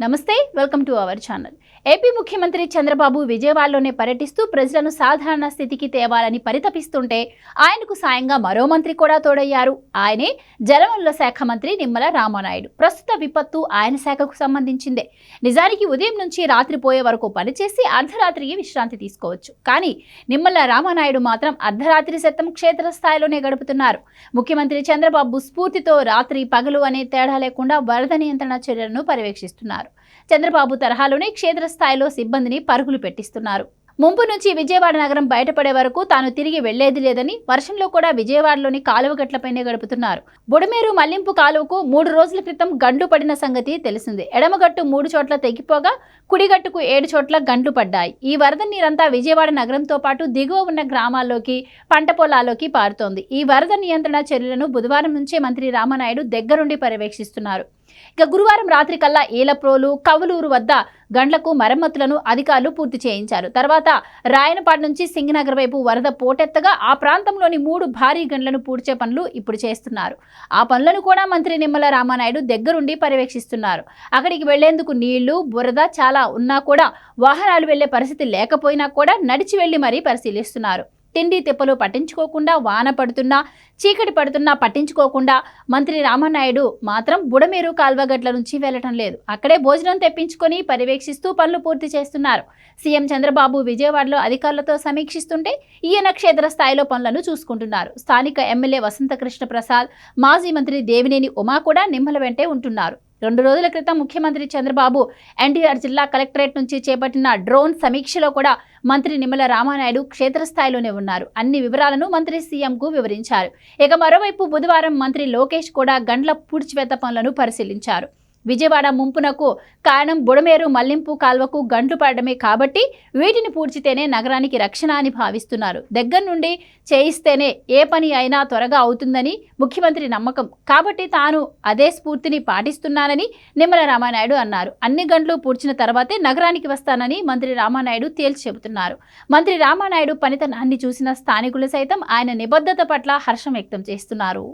నమస్తే welcome to our channel. AP ముఖ్యమంత్రి చంద్రబాబు విజయవాడలోనే పర్యటిస్తూ ప్రజలను సాధారణ స్థితికి తేవాలని పరితపిస్తుంటే ఆయనకు సాయంగా మరో మంత్రి కూడా తోడయ్యారు. ఆయనే జలవనరుల శాఖ మంత్రి నిమ్మల రామానాయుడు. ప్రస్తుత విపత్తు ఆయన శాఖకు సంబంధించిందే. నిజానికి ఉదయం నుంచి రాత్రి పోయే వరకు పనిచేసి అర్ధరాత్రికి విశ్రాంతి తీసుకోవచ్చు. కానీ నిమ్మల రామానాయుడు మాత్రం అర్ధరాత్రి శాతం క్షేత్రస్థాయిలోనే గడుపుతున్నారు. ముఖ్యమంత్రి చంద్రబాబు స్ఫూర్తితో రాత్రి పగలు అనే తేడా లేకుండా వరద నియంత్రణ చర్యలను పర్యవేక్షిస్తున్నారు. చంద్రబాబు తరహాలోనే క్షేత్రస్థాయిలో సిబ్బందిని పరుగులు పెట్టిస్తున్నారు. ముంపు నుంచి విజయవాడ నగరం బయటపడే వరకు తాను తిరిగి వెళ్ళేది లేదని వర్షంలో కూడా విజయవాడలోని కాలువ గట్లపైనే గడుపుతున్నారు. బుడమేరు మల్లింపు కాలువకు మూడు రోజుల క్రితం గండ్లు పడిన సంగతి తెలిసిందే. ఎడమగట్టు మూడు చోట్ల తెగిపోగా కుడిగట్టుకు ఏడు చోట్ల గండ్లు పడ్డాయి. ఈ వరద నీరంతా విజయవాడ నగరంతో పాటు దిగువ ఉన్న గ్రామాల్లోకి పంట పొలాల్లోకి పారుతోంది. ఈ వరద నియంత్రణ చర్యలను బుధవారం నుంచే మంత్రి రామనాయుడు దగ్గరుండి పర్యవేక్షిస్తున్నారు. ఇక గురువారం రాత్రి కల్లా ఏలప్రోలు కవులూరు వద్ద గండ్లకు మరమ్మతులను అధికారులు పూర్తి చేయించారు. తర్వాత రాయనపాడు నుంచి సింగనగర్ వైపు వరద పోటెత్తగా ఆ ప్రాంతంలోని మూడు భారీ గండ్లను పూడ్చే పనులు ఇప్పుడు చేస్తున్నారు. ఆ పనులను కూడా మంత్రి నిమ్మల రామానాయుడు దగ్గరుండి పర్యవేక్షిస్తున్నారు. అక్కడికి వెళ్ళేందుకు నీళ్ళు బురద చాలా ఉన్నా కూడా వాహనాలు వెళ్ళే పరిస్థితి లేకపోయినా కూడా నడిచి వెళ్ళి మరీ పరిశీలిస్తున్నారు. తిండి తిప్పలు పట్టించుకోకుండా వాన పడుతున్నా చీకటి పడుతున్నా పట్టించుకోకుండా మంత్రి రామనాయుడు మాత్రం బుడమేరు కాల్వగట్ల నుంచి వెళ్ళటం లేదు. అక్కడే భోజనం తెప్పించుకొని పర్యవేక్షిస్తూ పనులు పూర్తి చేస్తున్నారు. సీఎం చంద్రబాబు విజయవాడలో అధికారులతో సమీక్షిస్తుంటే ఈయన క్షేత్ర స్థాయిలో పనులను చూసుకుంటున్నారు. స్థానిక ఎమ్మెల్యే వసంతకృష్ణ ప్రసాద్ మాజీ మంత్రి దేవినేని ఉమా కూడా నిమ్మల వెంటే ఉంటున్నారు. రెండు రోజుల క్రితం ముఖ్యమంత్రి చంద్రబాబు ఎన్టీఆర్ జిల్లా కలెక్టరేట్ నుంచి చేపట్టిన డ్రోన్ సమీక్షలో కూడా మంత్రి నిమ్మల రామానాయుడు క్షేత్రస్థాయిలోనే ఉన్నారు. అన్ని వివరాలను మంత్రి సీఎంకు వివరించారు. ఇక మరోవైపు బుధవారం మంత్రి లోకేష్ కూడా గండ్ల పూడ్చివేత పనులను పరిశీలించారు. విజయవాడ ముంపునకు కారణం బుడమేరు మల్లింపు కాల్వకు గంట్లు పడడమే కాబట్టి వీటిని పూడ్చితేనే నగరానికి రక్షణ అని భావిస్తున్నారు. దగ్గర నుండి చేయిస్తేనే ఏ పని అయినా త్వరగా అవుతుందని ముఖ్యమంత్రి నమ్మకం. కాబట్టి తాను అదే స్ఫూర్తిని పాటిస్తున్నానని నిమ్మల రామానాయుడు అన్నారు. అన్ని గంటలు పూడ్చిన తర్వాతే నగరానికి వస్తానని మంత్రి రామానాయుడు తేల్చి చెబుతున్నారు. మంత్రి రామానాయుడు పనితనాన్ని చూసిన స్థానికులు సైతం ఆయన నిబద్ధత పట్ల హర్షం వ్యక్తం చేస్తున్నారు.